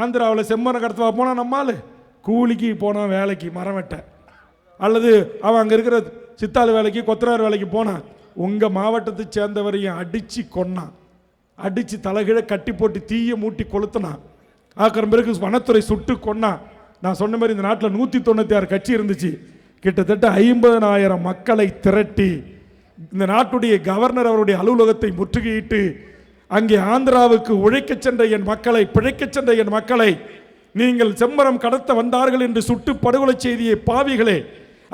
ஆந்திராவில் செம்மரம் கடத்துவா போனால் நம்மால் கூலிக்கு போனான் வேலைக்கு மரம் வெட்ட. அல்லது அவன் அங்கே இருக்கிற சித்தாள் வேலைக்கு கொத்தனார் வேலைக்கு போனான் உங்கள் மாவட்டத்தை சேர்ந்தவரையும் அடித்து கொன்னான். அடித்து தலைகீழ கட்டி போட்டு தீயை மூட்டி கொளுத்துனான். ஆக்கிற பிறகு வனத்துறை சுட்டு கொன்னான். நான் சொன்ன மாதிரி இந்த நாட்டில் நூற்றி தொண்ணூற்றி ஆறு கட்சி இருந்துச்சு. கிட்டத்தட்ட ஐம்பதனாயிரம் மக்களை திரட்டி இந்த நாட்டுடைய கவர்னர் அவருடைய அலுவலகத்தை முற்றுகையிட்டு அங்கே ஆந்திராவுக்கு உழைக்கச் சென்ற என் மக்களை பிழைக்கச் சென்ற என் மக்களை நீங்கள் செம்மரம் கடத்த வந்தார்கள் என்று சுட்டு படுகொலை செய்தியை பாவிகளே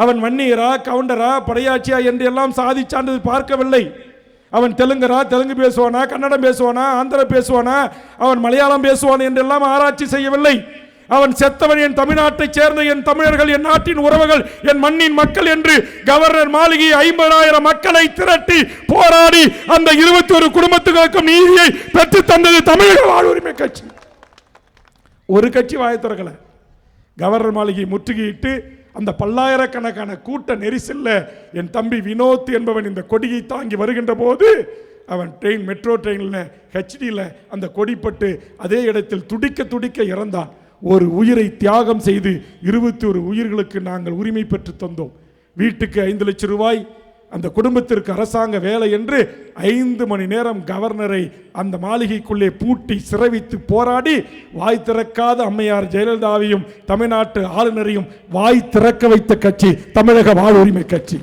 அவன் வன்னியரா கவுண்டரா படையாட்சியா என்று எல்லாம் சாதி சான்றிதழ் பார்க்கவில்லை. அவன் தெலுங்கரா தெலுங்கு பேசுவானா கன்னடம் பேசுவானா ஆந்திர பேசுவானா அவன் மலையாளம் பேசுவான் என்றெல்லாம் ஆராய்ச்சி செய்யவில்லை. அவன் செத்தவன் என் தமிழ்நாட்டைச் சேர்ந்த என் தமிழர்கள் என் நாட்டின் உறவுகள் என் மண்ணின் மக்கள் என்று கவர்னர் மாளிகை ஐம்பதாயிரம் மக்களை திரட்டி போராடி அந்த இருபத்தி ஒரு குடும்பத்துக்கும் நீதியை பெற்று தந்தது தமிழக வாழ்வுரிமை கட்சி. ஒரு கட்சி வாய திறக்கல. கவர்னர் மாளிகை முற்றுகையிட்டு அந்த பல்லாயிரக்கணக்கான கூட்ட நெரிசல்ல என் தம்பி வினோத் என்பவன் இந்த கொடியை தாங்கி வருகின்ற போது அவன் ட்ரெயின் மெட்ரோ ட்ரெயினில் ஹெச்டியில் அந்த கொடிப்பட்டு அதே இடத்தில் துடிக்க துடிக்க இறந்தான். ஒரு உயிரை தியாகம் செய்து இருபத்தி ஒரு உயிர்களுக்கு நாங்கள் உரிமை பெற்று தந்தோம். வீட்டுக்கு ஐந்து லட்சம் ரூபாய் அந்த குடும்பத்திற்கு அரசாங்க வேலை என்று ஐந்து மணி நேரம் கவர்னரை அந்த மாளிகைக்குள்ளே பூட்டி சிறவித்து போராடி வாய் திறக்காத அம்மையார் ஜெயலலிதாவையும் தமிழ்நாட்டு ஆளுநரையும் வாய் திறக்க வைத்த கட்சி தமிழக வாழ்வுரிமை கட்சி.